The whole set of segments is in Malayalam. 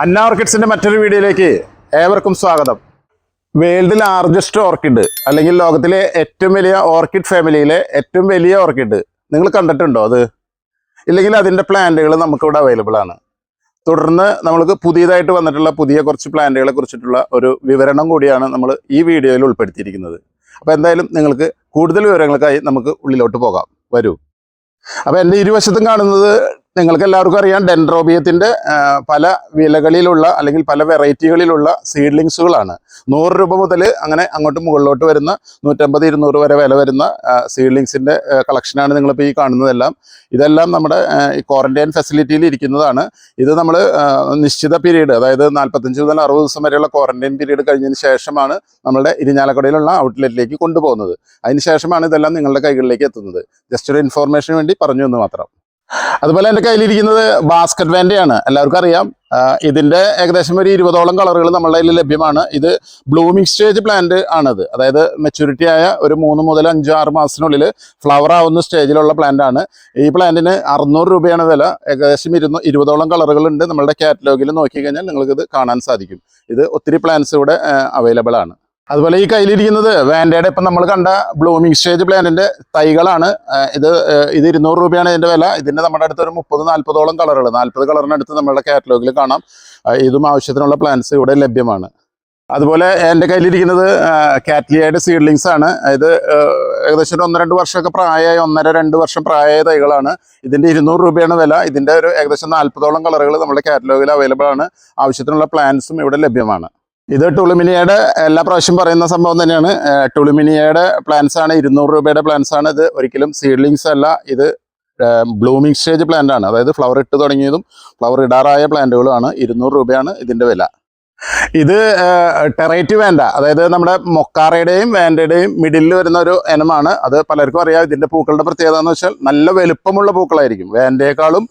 അന്ന ഓർക്കിഡ്സിന്റെ മറ്റൊരു വീഡിയോയിലേക്ക് ഏവർക്കും സ്വാഗതം. വേൾഡ് ലാർജസ്റ്റ് ഓർക്കിഡ് അല്ലെങ്കിൽ ലോകത്തിലെ ഏറ്റവും വലിയ ഓർക്കിഡ് ഫാമിലിയിലെ ഏറ്റവും വലിയ ഓർക്കിഡ് നിങ്ങൾ കണ്ടിട്ടുണ്ടോ അത്? ഇല്ലെങ്കിൽ അതിന്റെ പ്ലാന്റുകൾ നമുക്കിവിടെ അവൈലബിൾ ആണ്. തുടർന്ന് നമ്മൾക്ക് പുതിയതായിട്ട് വന്നിട്ടുള്ള പുതിയ കുറച്ച് പ്ലാന്റുകളെ കുറിച്ചിട്ടുള്ള ഒരു വിവരണം കൂടിയാണ് നമ്മൾ ഈ വീഡിയോയിൽ ഉൾപ്പെടുത്തിയിരിക്കുന്നത്. അപ്പോൾ എന്തായാലും നിങ്ങൾക്ക് കൂടുതൽ വിവരങ്ങൾക്കായി നമുക്ക് ഉള്ളിലോട്ട് പോകാം. വരൂ. അപ്പോൾ എന്റെ ഇരുവശത്തും കാണുന്നത് നിങ്ങൾക്ക് എല്ലാവർക്കും അറിയാം ഡെൻഡ്രോബിയത്തിന്റെ പല വിലകളിലുള്ള അല്ലെങ്കിൽ പല വെറൈറ്റികളിലുള്ള സീഡ്ലിങ്സുകളാണ്. നൂറ് രൂപ മുതൽ അങ്ങനെ അങ്ങോട്ട് മുകളിലോട്ട് വരുന്ന നൂറ്റമ്പത് ഇരുന്നൂറ് വരെ വില വരുന്ന സീഡ്ലിങ്സിന്റെ കളക്ഷനാണ് നിങ്ങളിപ്പോൾ ഈ കാണുന്നതെല്ലാം. ഇതെല്ലാം നമ്മുടെ ഈ ക്വാറന്റൈൻ ഫെസിലിറ്റിയിൽ ഇരിക്കുന്നതാണ്. ഇത് നമ്മൾ നിശ്ചിത പീരീഡ് അതായത് നാൽപ്പത്തഞ്ച് മുതൽ അറുപത് ദിവസം വരെയുള്ള ക്വാറന്റൈൻ പീരീഡ് കഴിഞ്ഞതിന് ശേഷമാണ് നമ്മുടെ ഇരിഞ്ഞാലക്കടയിലുള്ള ഔട്ട്ലെറ്റിലേക്ക് കൊണ്ടുപോകുന്നത്. അതിന് ശേഷമാണ് ഇതെല്ലാം നിങ്ങളുടെ കൈകളിലേക്ക് എത്തുന്നത്. ജസ്റ്റ് ഒരു ഇൻഫോർമേഷന് വേണ്ടി പറഞ്ഞു എന്ന് മാത്രം. അതുപോലെ എന്റെ കയ്യിലിരിക്കുന്നത് ബാസ്ക്കറ്റ് വാൻഡയാണ് എല്ലാവർക്കും അറിയാം. ഇതിന്റെ ഏകദേശം ഒരു ഇരുപതോളം കളറുകൾ നമ്മളുടെ കയ്യിൽ ലഭ്യമാണ്. ഇത് ബ്ലൂമിംഗ് സ്റ്റേജ് പ്ലാന്റ് ആണത്. അതായത് മെച്യൂരിറ്റി ആയ ഒരു മൂന്ന് മുതൽ അഞ്ച് ആറ് മാസത്തിനുള്ളിൽ ഫ്ലവർ ആവുന്ന സ്റ്റേജിലുള്ള പ്ലാന്റ് ആണ്. ഈ പ്ലാന്റിന് അറുന്നൂറ് രൂപയാണ് വില. ഏകദേശം ഇരുന്നൂ ഇരുപതോളം കളറുകളുണ്ട് നമ്മളുടെ കാറ്റലോഗിൽ നോക്കിക്കഴിഞ്ഞാൽ നിങ്ങൾക്ക് ഇത് കാണാൻ സാധിക്കും. ഇത് ഒത്തിരി പ്ലാന്റ്സ് ഇവിടെ അവൈലബിൾ ആണ്. അതുപോലെ ഈ കയ്യിലിരിക്കുന്നത് വാൻഡയുടെ ഇപ്പം നമ്മൾ കണ്ട ബ്ലൂമിങ് സ്റ്റേജ് പ്ലാന്റിന്റെ തൈകളാണ്. ഇത് ഇത് ഇരുന്നൂറ് രൂപയാണ് ഇതിന്റെ വില. ഇതിന്റെ നമ്മുടെ അടുത്ത് ഒരു മുപ്പത് നാൽപ്പതോളം കളറുകൾ നാൽപ്പത് കളറിനടുത്ത് നമ്മളുടെ കാറ്റലോഗിൽ കാണാം. ഇതും ആവശ്യത്തിനുള്ള പ്ലാന്റ്സ് ഇവിടെ ലഭ്യമാണ്. അതുപോലെ എന്റെ കയ്യിലിരിക്കുന്നത് കാറ്റ്ലിയയുടെ സീഡ്ലിങ്സ് ആണ്. ഇത് ഏകദേശം ഒരു ഒന്ന് രണ്ട് വർഷമൊക്കെ പ്രായമായ ഒന്നര രണ്ട് വർഷം പ്രായമായ തൈകളാണ്. ഇതിന്റെ ഇരുന്നൂറ് രൂപയാണ് വില. ഇതിന്റെ ഒരു ഏകദേശം നാൽപ്പതോളം കളറുകൾ നമ്മുടെ കാറ്റലോഗിൽ അവൈലബിൾ ആണ്. ആവശ്യത്തിനുള്ള പ്ലാന്റ്സും ഇവിടെ ലഭ്യമാണ്. ഇത് ടുളുമിനിയയുടെ എല്ലാ പ്രാവശ്യം പറയുന്ന സംഭവം തന്നെയാണ്. ടുളുമിനിയയുടെ പ്ലാന്റ്സ് ആണ് ഇരുന്നൂറ് രൂപയുടെ പ്ലാന്റ്സ് ആണ് ഇത്. ഒരിക്കലും സീഡ്ലിങ്സ് അല്ല ഇത് ബ്ലൂമിംഗ് സ്റ്റേജ് പ്ലാന്റ് ആണ്. അതായത് ഫ്ലവർ ഇട്ട് തുടങ്ങിയതും ഫ്ലവർ ഇടാറായ പ്ലാന്റുകളുമാണ് ഇരുന്നൂറ് രൂപയാണ് ഇതിന്റെ വില. ഇത് ടെറൈറ്റ് വേണ്ട അതായത് നമ്മുടെ മൊക്കാറയുടെയും വേണ്ടയുടെയും മിഡിലിൽ വരുന്ന ഒരു ഇനമാണ്. അത് പലർക്കും അറിയാം. ഇതിന്റെ പൂക്കളുടെ പ്രത്യേകത എന്ന് വെച്ചാൽ നല്ല വലുപ്പമുള്ള പൂക്കളായിരിക്കും. വേണ്ടയേക്കാളും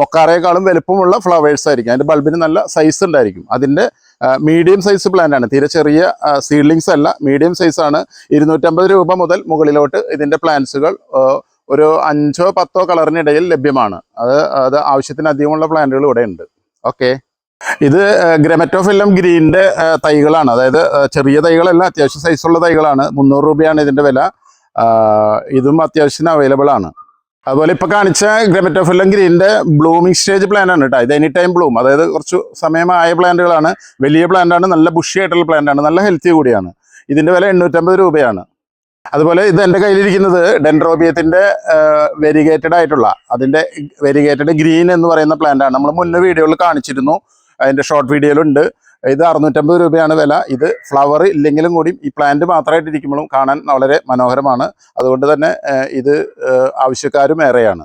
മൊക്കാറയേക്കാളും വലുപ്പമുള്ള ഫ്ലവേഴ്സ് ആയിരിക്കും. അതിന്റെ ബൾബിന് നല്ല സൈസ് ഉണ്ടായിരിക്കും. അതിന്റെ മീഡിയം സൈസ് പ്ലാന്റ് ആണ്. തീരെ ചെറിയ സീഡ്ലിങ്സ് അല്ല. മീഡിയം സൈസ് ആണ്. ഇരുന്നൂറ്റമ്പത് രൂപ മുതൽ മുകളിലോട്ട് ഇതിന്റെ പ്ലാന്റ്സുകൾ ഒരു അഞ്ചോ പത്തോ കളറിനിടയിൽ ലഭ്യമാണ്. അത് അത് ആവശ്യത്തിന് അധികമുള്ള പ്ലാന്റുകൾ ഇവിടെ ഉണ്ട്. ഓക്കെ ഇത് ഗ്രമറ്റോഫില്ലം ഗ്രീനിന്റെ തൈകളാണ്. അതായത് ചെറിയ തൈകളല്ല അത്യാവശ്യം സൈസുള്ള തൈകളാണ്. മുന്നൂറ് രൂപയാണ് ഇതിന്റെ വില. ഇതും അത്യാവശ്യത്തിന് അവൈലബിൾ ആണ്. അതുപോലെ ഇപ്പൊ കാണിച്ച ഗ്രമറ്റോഫില്ലം ഗ്രീനിന്റെ ബ്ലൂമിംഗ് സ്റ്റേജ് പ്ലാൻ ആണ് കേട്ടോ ഇത് എനി ടൈം ബ്ലൂം അതായത് കുറച്ച് സമയമായ പ്ലാന്റുകളാണ് വലിയ പ്ലാന്റ് ആണ് നല്ല ബുഷി ആയിട്ടുള്ള പ്ലാന്റ് ആണ് നല്ല ഹെൽത്തി കൂടിയാണ്. ഇതിന്റെ വില എണ്ണൂറ്റമ്പത് രൂപയാണ്. അതുപോലെ ഇത് എന്റെ കയ്യിലിരിക്കുന്നത് ഡെൻഡ്രോബിയത്തിന്റെ വെരിഗേറ്റഡ് ആയിട്ടുള്ള അതിന്റെ വെരിഗേറ്റഡ് ഗ്രീൻ എന്ന് പറയുന്ന പ്ലാന്റ് ആണ്. നമ്മൾ മുന്നേ വീഡിയോയിൽ കാണിച്ചിരുന്നു. അതിന്റെ ഷോർട്ട് വീഡിയോയിലുണ്ട് ഇത് അറുന്നൂറ്റമ്പത് രൂപയാണ് വില. ഇത് ഫ്ലവർ ഇല്ലെങ്കിലും കൂടി ഈ പ്ലാന്റ് മാത്രമായിട്ട് ഇരിക്കുമ്പോഴും കാണാൻ വളരെ മനോഹരമാണ്. അതുകൊണ്ട് തന്നെ ഇത് ആവശ്യക്കാരും ഏറെയാണ്.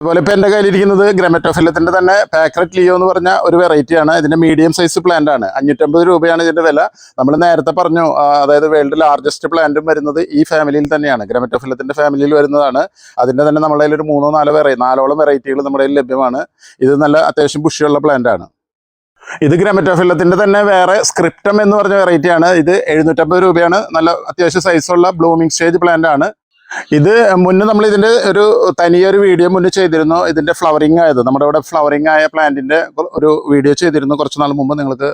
അതുപോലെ ഇപ്പോൾ എന്റെ കയ്യിലിരിക്കുന്നത് ഗ്രമറ്റോഫെല്ലത്തിന്റെ തന്നെ പാക്രറ്റ് ലിയോ എന്ന് പറഞ്ഞ ഒരു വെറൈറ്റിയാണ് ഇതിന്റെ മീഡിയം സൈസ് പ്ലാന്റ് ആണ്. അഞ്ഞൂറ്റമ്പത് രൂപയാണ് ഇതിന്റെ വില. നമ്മൾ നേരത്തെ പറഞ്ഞു അതായത് വേൾഡ് ലാർജസ്റ്റ് പ്ലാന്റും വരുന്നത് ഈ ഫാമിലിയിൽ തന്നെയാണ്. ഗ്രമറ്റോഫെല്ലത്തിന്റെ ഫാമിലിയിൽ വരുന്നതാണ്. അതിന്റെ തന്നെ നമ്മുടെ ഒരു മൂന്നോ നാലോ വെറൈ നാലോളം വെറൈറ്റികൾ നമ്മുടെ ലഭ്യമാണ്. ഇത് നല്ല അത്യാവശ്യം ബുഷിയുള്ള പ്ലാന്റ് ആണ്. ഇത് ഗ്രമറ്റോഫെല്ലത്തിന്റെ തന്നെ വേറെ സ്ക്രിപ്റ്റം എന്ന് പറഞ്ഞ വെറൈറ്റിയാണ് ഇത് എഴുന്നൂറ്റമ്പത് രൂപയാണ്. നല്ല അത്യാവശ്യം സൈസുള്ള ബ്ലൂമിംഗ് സ്റ്റേജ് പ്ലാന്റ് ആണ്. ഇത് മുന്നേ നമ്മൾ ഇതിന്റെ ഒരു തനിയൊരു വീഡിയോ മുന്നേ ചെയ്തിരുന്നു. ഇതിന്റെ ഫ്ലവറിങ് ആയത്. നമ്മുടെ ഇവിടെ ഫ്ലവറിങ് ആയ പ്ലാന്റിന്റെ ഒരു വീഡിയോ ചെയ്തിരുന്നു. കുറച്ച് നാൾ മുമ്പ് നിങ്ങൾക്ക്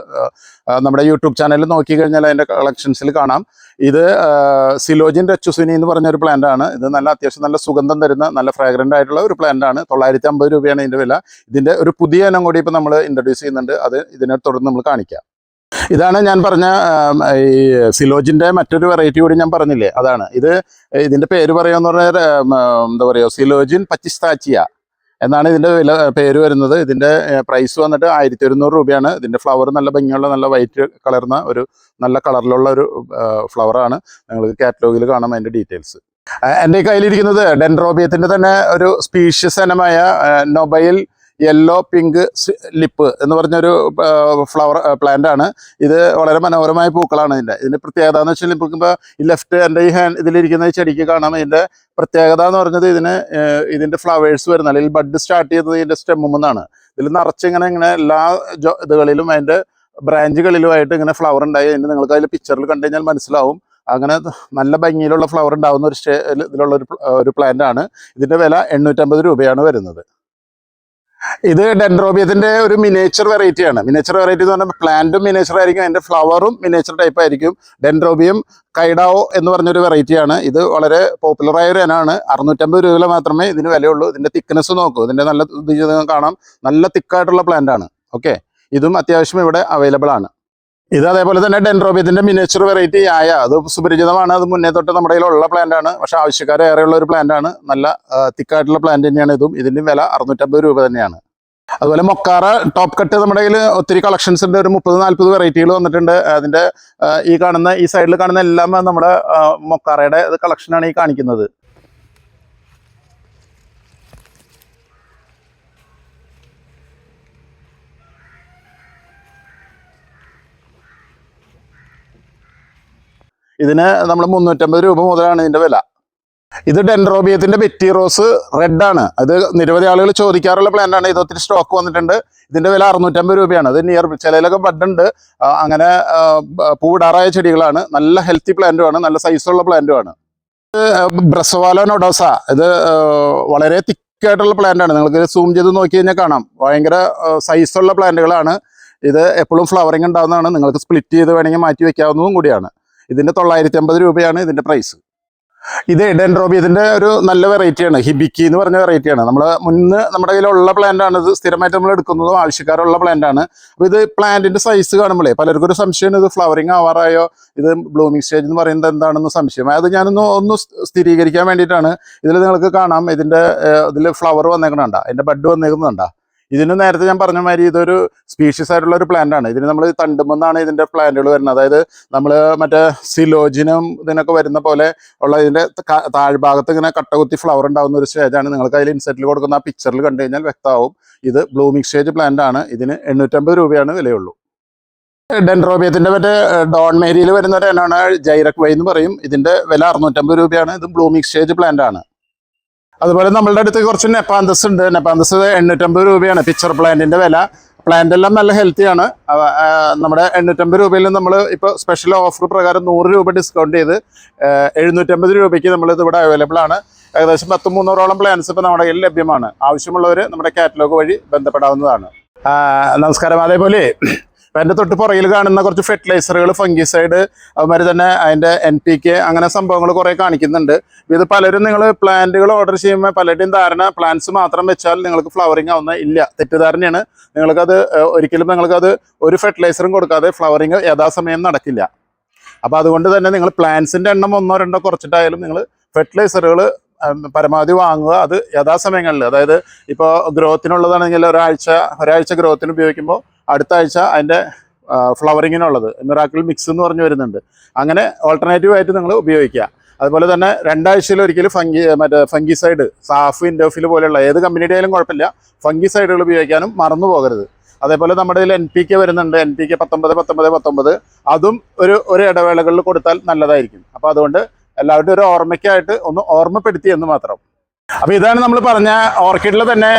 നമ്മുടെ യൂട്യൂബ് ചാനലിൽ നോക്കി കഴിഞ്ഞാൽ അതിന്റെ കളക്ഷൻസിൽ കാണാം. ഇത് സിലോജിൻ രച്ചുസുനി എന്ന് പറഞ്ഞ ഒരു പ്ലാന്റ് ആണ്. ഇത് നല്ല അത്യാവശ്യം നല്ല സുഗന്ധം തരുന്ന നല്ല ഫ്രാഗ്രന്റ് ആയിട്ടുള്ള ഒരു പ്ലാന്റ് ആണ്. തൊള്ളായിരത്തി അമ്പത് രൂപയാണ് ഇതിന്റെ വില. ഇതിന്റെ ഒരു പുതിയ ഇനം കൂടി ഇപ്പോൾ നമ്മൾ ഇൻട്രൊഡ്യൂസ് ചെയ്യുന്നുണ്ട്. അത് ഇതിനെ തുടർന്ന് നമ്മൾ കാണിക്കാം. ഇതാണ് ഞാൻ പറഞ്ഞ ഈ സിലോജിന്റെ മറ്റൊരു വെറൈറ്റി കൂടി ഞാൻ പറഞ്ഞില്ലേ? അതാണ്. ഇത് ഇതിന്റെ പേര് പറയുമെന്ന് പറഞ്ഞാൽ എന്താ പറയുക സിലോജിൻ പച്ചിസ്താച്ചിയ എന്നാണ് ഇതിന്റെ വില പേര് വരുന്നത്. ഇതിന്റെ പ്രൈസ് വന്നിട്ട് ആയിരത്തി ഒരുന്നൂറ് രൂപയാണ്. ഇതിന്റെ ഫ്ലവർ നല്ല ഭംഗിയുള്ള നല്ല വൈറ്റ് കളർന്ന ഒരു നല്ല കളറിലുള്ള ഒരു ഫ്ലവറാണ് നിങ്ങൾ കാറ്റലോഗിൽ കാണാം അതിന്റെ ഡീറ്റെയിൽസ് എന്റെ കയ്യിലിരിക്കുന്നത് ഡെൻഡ്രോബിയത്തിന്റെ തന്നെ ഒരു സ്പീഷ്യസ് ഇനമായ നൊബൈൽ യെല്ലോ പിങ്ക് ലിപ്പ് എന്ന് പറഞ്ഞൊരു ഫ്ലവർ പ്ലാന്റ് ആണ്. ഇത് വളരെ മനോഹരമായ പൂക്കളാണ് ഇതിന്റെ. ഇതിന്റെ പ്രത്യേകത എന്ന് വെച്ചാൽ ഇപ്പോൾ ഈ ലെഫ്റ്റ് എന്റെ ഈ ഹാൻഡ് ഇതിലിരിക്കുന്ന ഈ ചെടിക്ക് കാണാം. ഇതിന്റെ പ്രത്യേകത എന്ന് പറഞ്ഞത് ഇതിന് ഇതിന്റെ ഫ്ലവേഴ്സ് വരുന്ന അല്ലെങ്കിൽ ബഡ് സ്റ്റാർട്ട് ചെയ്യുന്നത് ഇതിന്റെ സ്റ്റെമ്മിൽ നിന്നാണ് ഇതിൽ നിറച്ചിങ്ങനെ ഇങ്ങനെ എല്ലാ ഇതുകളിലും അതിന്റെ ബ്രാഞ്ചുകളിലുമായിട്ട് ഇങ്ങനെ ഫ്ലവർ ഉണ്ടായി. അതിന് നിങ്ങൾക്ക് അതിൽ പിക്ചറിൽ കണ്ടു കഴിഞ്ഞാൽ മനസ്സിലാവും. അങ്ങനെ നല്ല ഭംഗിയിലുള്ള ഫ്ലവർ ഉണ്ടാകുന്ന ഒരു സ്റ്റേ ഇതിലുള്ള ഒരു ഒരു പ്ലാന്റ് ആണ്. ഇതിന്റെ വില എണ്ണൂറ്റമ്പത് രൂപയാണ് വരുന്നത്. ഇത് ഡെൻഡ്രോബിയത്തിന്റെ ഒരു മിനേച്ചർ വെറൈറ്റി ആണ്. മിനേച്ചർ വെറൈറ്റി എന്ന് പറഞ്ഞാൽ പ്ലാന്റും മിനേച്ചർ ആയിരിക്കും അതിന്റെ ഫ്ലവറും മിനേച്ചർ ടൈപ്പ് ആയിരിക്കും. ഡെൻഡ്രോബിയം കൈഡാവോ എന്ന് പറഞ്ഞൊരു വെറൈറ്റി ആണ്. ഇത് വളരെ പോപ്പുലർ ആയ ഒരു ഇനമാണ്. അറുന്നൂറ്റമ്പത് രൂപയിൽ മാത്രമേ ഇതിന് വിലയുള്ളൂ. ഇതിന്റെ തിക്നെസ് നോക്കൂ. ഇതിന്റെ നല്ല കാണാം. നല്ല തിക്കായിട്ടുള്ള പ്ലാന്റ് ആണ്. ഓക്കെ ഇതും അത്യാവശ്യം ഇവിടെ അവൈലബിൾ ആണ്. ഇത് അതേപോലെ തന്നെ ഡെൻഡ്രോബിയത്തിന്റെ മിനിയേച്ചർ വെറൈറ്റി ആയ അത് സുപരിചിതമാണ്. അത് മുന്നേ തൊട്ട് നമ്മുടെ കയ്യിലുള്ള പ്ലാന്റ് ആണ്. പക്ഷെ ആവശ്യക്കാർ ഏറെയുള്ള ഒരു പ്ലാന്റ് ആണ്. നല്ല തിക്കായിട്ടുള്ള പ്ലാന്റ് തന്നെയാണ് ഇതും. ഇതിന്റെ വില അറുന്നൂറ്റമ്പത് രൂപ തന്നെയാണ്. അതുപോലെ മൊക്കാറ ടോപ്പ് കട്ട് നമ്മുടെ കയ്യിൽ ഒത്തിരി കളക്ഷൻസ് ഉണ്ട്. ഒരു മുപ്പത് നാല്പത് വെറൈറ്റികൾ വന്നിട്ടുണ്ട്. അതിന്റെ ഈ കാണുന്ന ഈ സൈഡിൽ കാണുന്ന എല്ലാം നമ്മുടെ മൊക്കാറയുടെ കളക്ഷനാണ് ഈ കാണിക്കുന്നത്. ഇതിന് നമ്മൾ മുന്നൂറ്റമ്പത് രൂപ മുതലാണ് ഇതിന്റെ വില. ഇത് ഡെൻറോബിയത്തിന്റെ ബെറ്റി റോസ് റെഡ് ആണ്. അത് നിരവധി ആളുകൾ ചോദിക്കാറുള്ള പ്ലാന്റ് ആണ്. ഇത് ഒത്തിരി സ്റ്റോക്ക് വന്നിട്ടുണ്ട്. ഇതിന്റെ വില അറുന്നൂറ്റമ്പത് രൂപയാണ്. അത് നിയർ ചിലയിലൊക്കെ ബഡ് ഉണ്ട്. അങ്ങനെ പൂവിടാറായ ചെടികളാണ്. നല്ല ഹെൽത്തി പ്ലാന്റുമാണ് നല്ല സൈസുള്ള പ്ലാന്റുമാണ് ബ്രസവാല നൊഡോസ ഇത് വളരെ തിക്കായിട്ടുള്ള പ്ലാന്റ് ആണ്. നിങ്ങൾക്ക് സൂം ചെയ്ത് നോക്കി കഴിഞ്ഞാൽ കാണാം. ഭയങ്കര സൈസുള്ള പ്ലാന്റുകളാണ് ഇത് എപ്പോഴും ഫ്ലവറിങ് ഉണ്ടാകുന്നതാണ് നിങ്ങൾക്ക് സ്പ്ലിറ്റ് ചെയ്ത് വേണമെങ്കിൽ മാറ്റി വെക്കാവുന്നതും കൂടിയാണ്. ഇതിന്റെ തൊള്ളായിരത്തി അമ്പത് രൂപയാണ് ഇതിന്റെ പ്രൈസ് ഇത് ഡെൻഡ്രോബിയത്തിന്റെ ഒരു നല്ല വെറൈറ്റിയാണ് ഹിബിക്കി എന്ന് പറഞ്ഞ വെറൈറ്റിയാണ് നമ്മൾ മുന്ന് നമ്മുടെ കയ്യിലുള്ള പ്ലാന്റ് ആണ്. ഇത് സ്ഥിരമായിട്ട് നമ്മൾ എടുക്കുന്നതും ആവശ്യക്കാരുള്ള പ്ലാന്റ് ആണ്. അപ്പോൾ ഇത് പ്ലാന്റിന്റെ സൈസ് കാണുമ്പോഴേ പലർക്കും ഒരു സംശയമാണ് ഇത് ഫ്ലവറിങ് ആവാറായോ? ഇത് ബ്ലൂമിങ് സ്റ്റേജ് എന്ന് പറയുന്നത് എന്താണെന്ന് സംശയം. അത് ഞാനൊന്ന് ഒന്ന് സ്ഥിരീകരിക്കാൻ വേണ്ടിയിട്ടാണ്. ഇതിൽ നിങ്ങൾക്ക് കാണാം. ഇതിന്റെ ഇതിൽ ഫ്ലവർ വന്നേക്കണണ്ട അതിന്റെ ബഡ് വന്നേക്കുന്നുണ്ട ഇതിന് നേരത്തെ ഞാൻ പറഞ്ഞ മാതിരി ഇതൊരു സ്പീഷീസ് ആയിട്ടുള്ള ഒരു പ്ലാന്റ് ആണ്. ഇതിന് നമ്മൾ തണ്ടുമെന്നാണ് ഇതിന്റെ പ്ലാന്റുകൾ വരുന്നത്. അതായത് നമ്മൾ മറ്റേ സിലോജിനും ഇതിനൊക്കെ വരുന്ന പോലെ ഉള്ള ഇതിന്റെ താഴ്ഭാഗത്ത് ഇങ്ങനെ കട്ടകുത്തി ഫ്ലവർ ഉണ്ടാകുന്ന ഒരു സ്റ്റേജാണ് നിങ്ങൾക്ക് അതിൽ ഇൻസെറ്റിൽ കൊടുക്കുന്ന ആ പിക്ചറിൽ കണ്ടു കഴിഞ്ഞാൽ വ്യക്തമാവും. ഇത് ബ്ലൂമിംഗ് സ്റ്റേജ് പ്ലാന്റ് ആണ്. ഇതിന് എണ്ണൂറ്റമ്പത് രൂപയാണ് വിലയുള്ളൂ. ഡെൻഡ്രോബിയത്തിന്റെ മറ്റേ ഡോൺ മേരിയിൽ വരുന്ന ഒരു എണ്ണമാണ് ജൈറക് വൈ എന്ന് പറയും. ഇതിന്റെ വില അറുന്നൂറ്റമ്പത് രൂപയാണ്. ഇത് ബ്ലൂമിംഗ് സ്റ്റേജ് പ്ലാന്റ് ആണ്. അതുപോലെ നമ്മളുടെ അടുത്ത് കുറച്ച് നെപ്പാന്തസ് ഉണ്ട്. നെപ്പാന്തസ് എണ്ണൂറ്റമ്പത് രൂപയാണ് പിക്ചർ പ്ലാന്റിന്റെ വില. പ്ലാന്റ് എല്ലാം നല്ല ഹെൽത്തിയാണ് നമ്മുടെ എണ്ണൂറ്റമ്പത് രൂപയിൽ നമ്മൾ ഇപ്പോൾ സ്പെഷ്യൽ ഓഫർ പ്രകാരം നൂറ് രൂപ ഡിസ്കൗണ്ട് ചെയ്ത് എഴുന്നൂറ്റമ്പത് രൂപയ്ക്ക് നമ്മൾ ഇവിടെ അവൈലബിൾ ആണ്. ഏകദേശം പത്ത് മുന്നൂറോളം പ്ലാൻസ് ഇപ്പോൾ നമ്മുടെ കയ്യിൽ ലഭ്യമാണ്. ആവശ്യമുള്ളവർ നമ്മുടെ കാറ്റലോഗ് വഴി ബന്ധപ്പെടാവുന്നതാണ്. നമസ്കാരം. അതേപോലെ ഇപ്പം എന്റെ തൊട്ട് പുറകിൽ കാണുന്ന കുറച്ച് ഫെർട്ടിലൈസറുകൾ ഫംഗിസൈഡ് അതുമാതിരി തന്നെ അതിന്റെ എൻ പി കെ അങ്ങനെ സംഭവങ്ങൾ കുറേ കാണിക്കുന്നുണ്ട്. ഇത് പലരും നിങ്ങൾ പ്ലാന്റുകൾ ഓർഡർ ചെയ്യുമ്പോൾ പലരുടെയും ധാരണ പ്ലാന്റ്സ് മാത്രം വെച്ചാൽ നിങ്ങൾക്ക് ഫ്ലവറിങ് ആവുന്ന ഇല്ല. തെറ്റിദ്ധാരണയാണ്. നിങ്ങൾക്കത് ഒരിക്കലും നിങ്ങൾക്കത് ഒരു ഫെർട്ടിലൈസറും കൊടുക്കാതെ ഫ്ലവറിങ് യഥാസമയം നടക്കില്ല. അപ്പോൾ അതുകൊണ്ട് തന്നെ നിങ്ങൾ പ്ലാന്റ്സിന്റെ എണ്ണം ഒന്നോ രണ്ടോ കുറച്ചിട്ടായാലും നിങ്ങൾ ഫെർട്ടിലൈസറുകൾ പരമാവധി വാങ്ങുക. അത് യഥാസമയങ്ങളിൽ. അതായത് ഇപ്പോൾ ഗ്രോത്തിനുള്ളതാണെങ്കിൽ ഒരാഴ്ച ഒരാഴ്ച ഗ്രോത്തിന് ഉപയോഗിക്കുമ്പോൾ അടുത്ത ആഴ്ച അതിന്റെ ഫ്ലവറിങ്ങിനുള്ളത് മിറാക്കിൾ മിക്സ് എന്ന് പറഞ്ഞു വരുന്നുണ്ട്. അങ്ങനെ ഓൾട്ടർനേറ്റീവ് ആയിട്ട് നിങ്ങൾ ഉപയോഗിക്കുക. അതുപോലെ തന്നെ രണ്ടാഴ്ചയിൽ ഒരിക്കലും ഫംഗി മറ്റേ ഫംഗിസൈഡ് സാഫ് ഇൻഡോഫിൽ പോലെയുള്ള ഏത് കമ്പനിയുടെ കുഴപ്പമില്ല. ഫംഗിസൈഡുകൾ ഉപയോഗിക്കാനും മറന്നു പോകരുത്. അതേപോലെ നമ്മുടെ ഇതിൽ എൻ പി കെ വരുന്നുണ്ട്. എൻ പി കെ പത്തൊമ്പത് പത്തൊമ്പത് പത്തൊമ്പത്. അതും ഒരു ഒരു ഇടവേളകളിൽ കൊടുത്താൽ നല്ലതായിരിക്കും. അപ്പോൾ അതുകൊണ്ട് എല്ലാവരുടെയും ഒരു ഓർമ്മയ്ക്കായിട്ട് ഒന്ന് ഓർമ്മപ്പെടുത്തി എന്ന് മാത്രം. അപ്പോൾ ഇതാണ് നമ്മൾ പറഞ്ഞ ഓർക്കിഡിൽ തന്നെ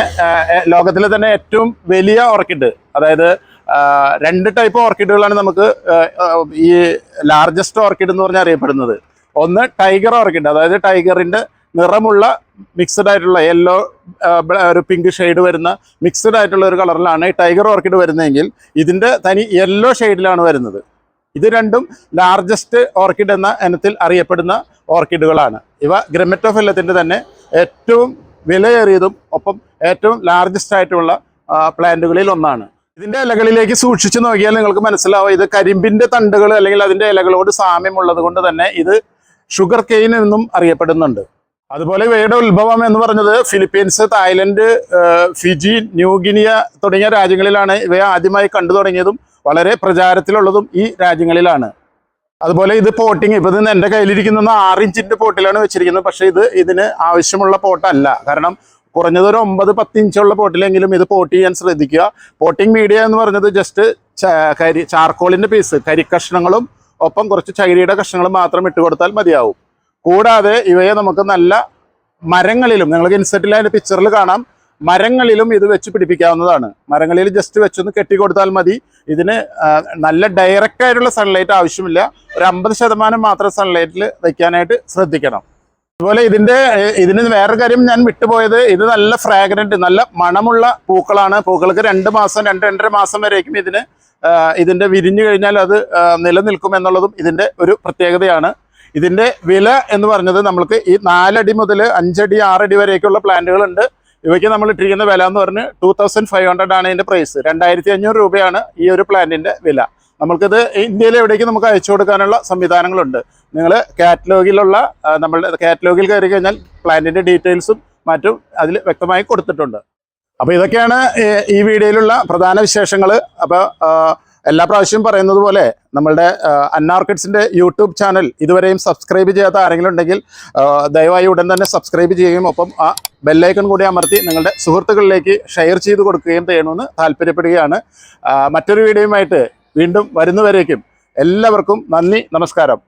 ലോകത്തിലെ തന്നെ ഏറ്റവും വലിയ ഓർക്കിഡ്. അതായത് രണ്ട് ടൈപ്പ് ഓർക്കിഡുകളാണ് നമുക്ക് ഈ ലാർജസ്റ്റ് ഓർക്കിഡ് എന്ന് പറഞ്ഞാൽ അറിയപ്പെടുന്നത്. ഒന്ന് ടൈഗർ ഓർക്കിഡ് അതായത് ടൈഗറിന്റെ നിറമുള്ള മിക്സഡ് ആയിട്ടുള്ള യെല്ലോ ഒരു പിങ്ക് ഷെയ്ഡ് വരുന്ന മിക്സഡ് ആയിട്ടുള്ള ഒരു കളറിലാണ് ഈ ടൈഗർ ഓർക്കിഡ് വരുന്നതെങ്കിൽ ഇതിന്റെ തനി യെല്ലോ ഷെയ്ഡിലാണ് വരുന്നത്. ഇത് രണ്ടും ലാർജസ്റ്റ് ഓർക്കിഡ് എന്ന ഇനത്തിൽ അറിയപ്പെടുന്ന ഓർക്കിഡുകളാണ്. ഇവ ഗ്രമെറ്റോഫില്ലത്തിന്റെ തന്നെ ഏറ്റവും വിലയേറിയതും ഒപ്പം ഏറ്റവും ലാർജസ്റ്റ് ആയിട്ടുള്ള പ്ലാന്റുകളിൽ ഒന്നാണ്. ഇതിന്റെ ഇലകളിലേക്ക് സൂക്ഷിച്ചു നോക്കിയാൽ നിങ്ങൾക്ക് മനസ്സിലാവും ഇത് കരിമ്പിന്റെ തണ്ടുകൾ അല്ലെങ്കിൽ അതിന്റെ ഇലകളോട് സാമ്യമുള്ളത് കൊണ്ട് തന്നെ ഇത് ഷുഗർ കെയിൻ എന്നും അറിയപ്പെടുന്നുണ്ട്. അതുപോലെ ഇവയുടെ ഉത്ഭവം എന്ന് പറഞ്ഞത് ഫിലിപ്പീൻസ് തായ്ലൻഡ് ഫിജി ന്യൂഗിനിയ തുടങ്ങിയ രാജ്യങ്ങളിലാണ് ഇവയെ ആദ്യമായി കണ്ടു തുടങ്ങിയതും വളരെ പ്രചാരത്തിലുള്ളതും ഈ രാജ്യങ്ങളിലാണ്. അതുപോലെ ഇത് പോട്ടിങ് ഇപ്പൊ ഇത് എന്റെ കയ്യിലിരിക്കുന്ന ആറ് ഇഞ്ചിന്റെ പോട്ടിലാണ് വെച്ചിരിക്കുന്നത്. പക്ഷെ ഇത് ഇതിന് ആവശ്യമുള്ള പോട്ടല്ല. കാരണം കുറഞ്ഞത് ഒരു ഒമ്പത് പത്ത് ഇഞ്ചുള്ള പോട്ടിലെങ്കിലും ഇത് പോട്ട് ചെയ്യാൻ ശ്രദ്ധിക്കുക. പോട്ടിങ് മീഡിയ എന്ന് പറഞ്ഞത് ജസ്റ്റ് കരി ചാർക്കോളിന്റെ പീസ് കരിക്കഷ്ണങ്ങളും ഒപ്പം കുറച്ച് ചകിരിയുടെ കഷ്ണങ്ങളും മാത്രം ഇട്ട് കൊടുത്താൽ മതിയാവും. കൂടാതെ ഇവയെ നമുക്ക് നല്ല മരങ്ങളിലും നിങ്ങൾക്ക് ഇൻസെറ്റിൽ പിക്ചറിൽ കാണാം. മരങ്ങളിലും ഇത് വെച്ച് പിടിപ്പിക്കാവുന്നതാണ്. മരങ്ങളിൽ ജസ്റ്റ് വെച്ചൊന്ന് കെട്ടിക്കൊടുത്താൽ മതി. ഇതിന് നല്ല ഡയറക്റ്റ് ആയിട്ടുള്ള സൺലൈറ്റ് ആവശ്യമില്ല. ഒരു അമ്പത് ശതമാനം മാത്രം സൺലൈറ്റിൽ വെക്കാനായിട്ട് ശ്രദ്ധിക്കണം. അതുപോലെ ഇതിന്റെ ഇതിന് വേറെ കാര്യം ഞാൻ വിട്ടുപോയത് ഇത് നല്ല ഫ്രാഗ്രന്റ് നല്ല മണമുള്ള പൂക്കളാണ്. പൂക്കൾക്ക് രണ്ട് മാസം രണ്ട് രണ്ടര മാസം വരേക്കും ഇതിന്. ഇതിന്റെ വിരിഞ്ഞു കഴിഞ്ഞാൽ അത് നിലനിൽക്കും എന്നുള്ളതും ഇതിന്റെ ഒരു പ്രത്യേകതയാണ്. ഇതിന്റെ വില എന്ന് പറഞ്ഞത് നമ്മൾക്ക് ഈ നാലടി മുതൽ അഞ്ചടി ആറടി വരെയൊക്കെയുള്ള പ്ലാന്റുകൾ ഉണ്ട് ഇവയ്ക്ക് നമ്മൾ ഇട്ടിരിക്കുന്ന വില എന്ന് പറഞ്ഞ് ടു തൗസൻഡ് ഫൈവ് ഹൺഡ്രഡ് ആണ് ഇതിന്റെ പ്രൈസ് രണ്ടായിരത്തി അഞ്ഞൂറ് രൂപയാണ് ഈ ഒരു പ്ലാന്റിന്റെ വില. നമുക്കിത് ഇന്ത്യയിൽ എവിടേക്ക് നമുക്ക് അയച്ചു കൊടുക്കാനുള്ള സംവിധാനങ്ങളുണ്ട്. നിങ്ങൾ കാറ്റലോഗിലുള്ള നമ്മളുടെ കാറ്റലോഗിൽ കയറി കഴിഞ്ഞാൽ പ്ലാന്റിന്റെ ഡീറ്റെയിൽസും മറ്റും അതിൽ വ്യക്തമായി കൊടുത്തിട്ടുണ്ട്. അപ്പോൾ ഇതൊക്കെയാണ് ഈ വീഡിയോയിലുള്ള പ്രധാന വിശേഷങ്ങൾ അപ്പോൾ എല്ലാ പ്രാവശ്യവും പറയുന്നത് പോലെ നമ്മളുടെ അന്നാർക്കറ്റ്സിന്റെ യൂട്യൂബ് ചാനൽ ഇതുവരെയും സബ്സ്ക്രൈബ് ചെയ്യാത്ത ആരെങ്കിലും ഉണ്ടെങ്കിൽ ദയവായി ഉടൻ തന്നെ സബ്സ്ക്രൈബ് ചെയ്യുകയും ഒപ്പം ആ ബെല്ലൈക്കൺ കൂടി അമർത്തി നിങ്ങളുടെ സുഹൃത്തുക്കളിലേക്ക് ഷെയർ ചെയ്ത് കൊടുക്കുകയും ചെയ്യണമെന്ന് താല്പര്യപ്പെടുകയാണ്. മറ്റൊരു വീഡിയോയുമായിട്ട് വീണ്ടും വരുന്നവരേക്കും എല്ലാവർക്കും നന്ദി നമസ്കാരം.